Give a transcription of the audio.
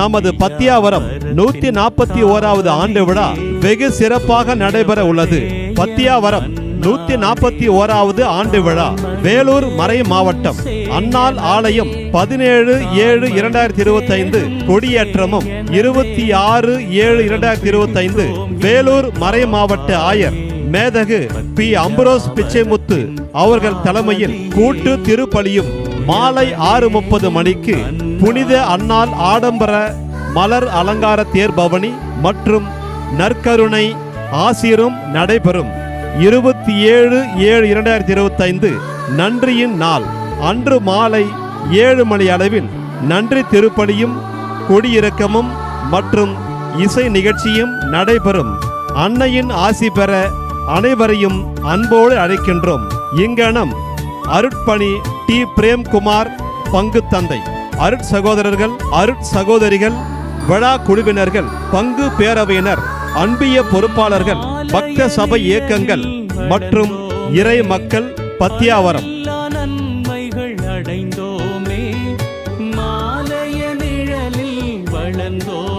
நமது பத்தியாவரம் நூத்தி நாற்பத்தி ஓராவது ஆண்டு விழா வெகு சிறப்பாக நடைபெற உள்ளது. பத்தியாவரம் நூத்தி நாற்பத்தி ஓராவது ஆண்டு விழா வேலூர் மறை மாவட்டம். அன்னாள் ஆலயம் பதினேழு ஏழு இரண்டாயிரத்தி இருபத்தி ஐந்து கொடியேற்றமும் இருபத்தி ஆறு ஏழு இரண்டாயிரத்தி இருபத்தி ஐந்து வேலூர் மறை மாவட்ட ஆயர் மேதகு பி. அம்பரோஸ் பிச்சைமுத்து அவர்கள் தலைமையில் கூட்டு திருப்பலியும் மாலை ஆறு முப்பது மணிக்கு புனித அன்னாள் ஆடம்பர மலர் அலங்கார தேர்பவனி மற்றும் நற்கருணை ஆசிரும் நடைபெறும். இருபத்தி ஏழு ஏழு இரண்டாயிரத்தி இருபத்தி ஐந்து நன்றியின் நாள். அன்று மாலை ஏழு மணி அளவில் நன்றி திருப்பலியும் கொடியிறக்கமும் மற்றும் இசை நிகழ்ச்சியும் நடைபெறும். அன்னையின் ஆசி பெற அனைவரையும் அன்போடு அழைக்கின்றோம். இங்கனம் அருட்பணி டி. பிரேம்குமார் பங்கு தந்தை. அருட் சகோதரர்கள் அருட் சகோதரிகள் விழா குழுவினர்கள் பங்கு பேரவையினர் அன்பிய பொறுப்பாளர்கள் பக்த சபை இயக்கங்கள் மற்றும் இறை மக்கள் பத்தியாவரம். நன்மைகள் அடைந்தோமே மாலைய நிழலில் வளர்ந்தோமே.